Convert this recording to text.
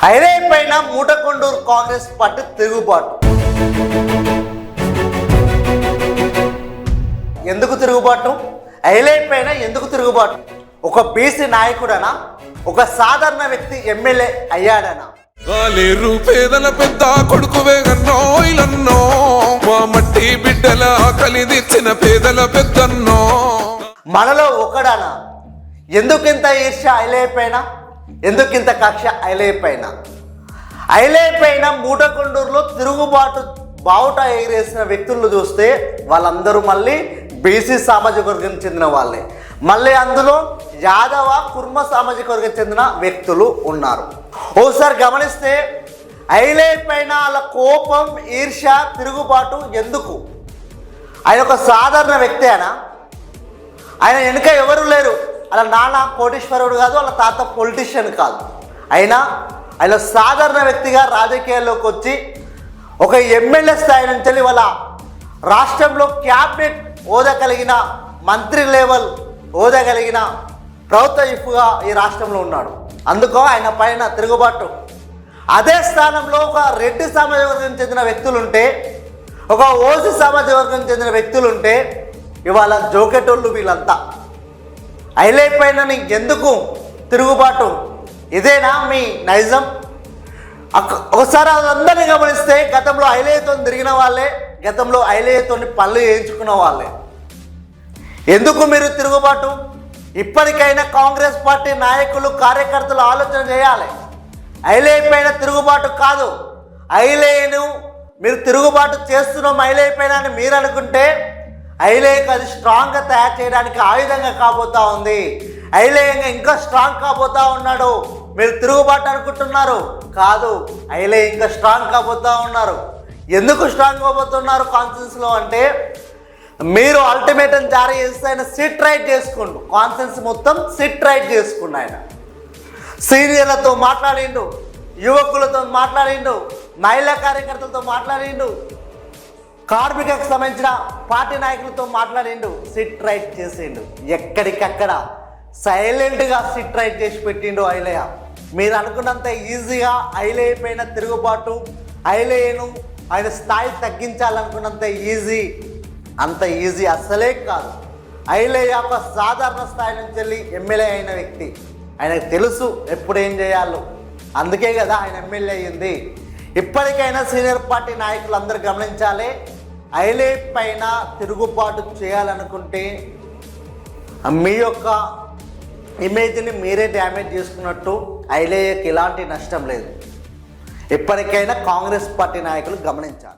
Highway పైన Motakondur Congress party తిరుగుబాటు. ఎందుకు తిరుగుబాటు? హైలైట్ పైన ఎందుకు తిరుగుబాటు? ఒక బీసీ నాయకుడనా? ఒక సాధారణ వ్యక్తి ఎమ్మెల్యే అయ్యాడనా? వాలేరు పేదల పెద్ద కొడుకు వేగన్నో ఇలన్నో మా మట్టి బిడ్డల ఆకలి తీర్చిన పేదల పెద్దన్నో. మనలో ఒకడానా? ఎందుకింత ఈర్ష ఐలే ఎందుకు ఇంత కక్ష? ఐలే పైన ఐలే పైన మూటకొండూరులో తిరుగుబాటు బావుట ఎగిరేసిన వ్యక్తులను చూస్తే వాళ్ళందరూ మళ్ళీ బీసీ సామాజిక వర్గం చెందిన వాళ్ళే. మళ్ళీ అందులో యాదవ కుర్మ సామాజిక వర్గం చెందిన వ్యక్తులు ఉన్నారు. ఒకసారి గమనిస్తే ఐలే పైన వాళ్ళ కోపం ఈర్ష తిరుగుబాటు ఎందుకు? ఆయన ఒక సాధారణ ఆయన. ఆయన వెనుక ఎవరు లేరు? అలా నాన్న కోటీశ్వరుడు కాదు వాళ్ళ తాత పొలిటీషియన్ కాదు. అయినా ఆయన సాధారణ వ్యక్తిగా రాజకీయాల్లోకి వచ్చి ఒక ఎమ్మెల్యే స్థాయి నుంచి వాళ్ళ రాష్ట్రంలో క్యాబినెట్ హోదా కలిగిన మంత్రి లెవెల్ హోదా కలిగిన ప్రభుత్వ ఇఫ్గా ఈ రాష్ట్రంలో ఉన్నాడు. అందుకో ఆయన పైన తిరుగుబాటు. అదే స్థానంలో ఒక రెడ్డి సమాజ వర్గం చెందిన వ్యక్తులుంటే ఒక ఓసీ సమాజ వర్గం చెందిన వ్యక్తులుంటే ఇవాళ జోకెటోళ్ళు వీళ్ళంతా. హైలైట్ పైన నీకు? ఎందుకు తిరుగుబాటు? ఇదేనా మీ నైజం? ఒకసారి అందరినీ గమనిస్తే గతంలో ఐలేయతో తిరిగిన వాళ్ళే గతంలో ఐలేయతో పనులు వేయించుకున్న వాళ్ళే. ఎందుకు మీరు తిరుగుబాటు? ఇప్పటికైనా కాంగ్రెస్ పార్టీ నాయకులు కార్యకర్తలు ఆలోచన చేయాలి. ఐలే పైన తిరుగుబాటు కాదు. ఐలేను మీరు తిరుగుబాటు చేస్తున్నాం ఐలే పైన అని మీరు అనుకుంటే ఐలేకి అది స్ట్రాంగ్గా తయారు చేయడానికి ఆయుధంగా కాబోతా ఉంది. ఐలేయంగా ఇంకా స్ట్రాంగ్ కాబోతా ఉన్నాడు. మీరు తిరుగుబాటు అనుకుంటున్నారు? కాదు ఐలే ఇంకా స్ట్రాంగ్ కాబోతా ఉన్నారు. ఎందుకు స్ట్రాంగ్ కాబోతున్నారు కాన్ఫిడెన్స్లో అంటే మీరు అల్టిమేటం జారీ చేస్తే ఆయన సిట్ రైట్ చేసుకుండు. కాన్ఫరెన్స్ మొత్తం సిట్ రైట్ చేసుకుండు ఆయన. సీనియర్లతో మాట్లాడిండు యువకులతో మాట్లాడిండు మహిళా కార్యకర్తలతో మాట్లాడిండు కార్మికకు సంబంధించిన పార్టీ నాయకులతో మాట్లాడిండు సిట్ రైట్ చేసిండు. ఎక్కడికక్కడ సైలెంట్గా సిట్ రైట్ చేసి పెట్టిండు ఐలయ్య మీరు అనుకున్నంత ఈజీగా ఐలయ్య పైన తిరుగుబాటు ఐలయ్యను ఆయన స్థాయి తగ్గించాలనుకున్నంత ఈజీ అంత ఈజీ అస్సలే కాదు. ఐలయ్య ఒక సాధారణ స్థాయి నుంచి వెళ్ళి ఎమ్మెల్యే అయిన వ్యక్తి. ఆయనకు తెలుసు ఎప్పుడేం చేయాలో. అందుకే కదా ఆయన ఎమ్మెల్యే అయ్యింది. ఇప్పటికైనా సీనియర్ పార్టీ నాయకులు అందరూ గమనించాలి. ఐలే పైన తిరుగుబాటు చేయాలనుకుంటే మీ యొక్క ఇమేజ్ని మీరే డ్యామేజ్ చేసుకున్నట్టు ఐలేయకి ఎలాంటి నష్టం లేదు. ఎప్పటికైనా కాంగ్రెస్ పార్టీ నాయకులు గమనించాలి.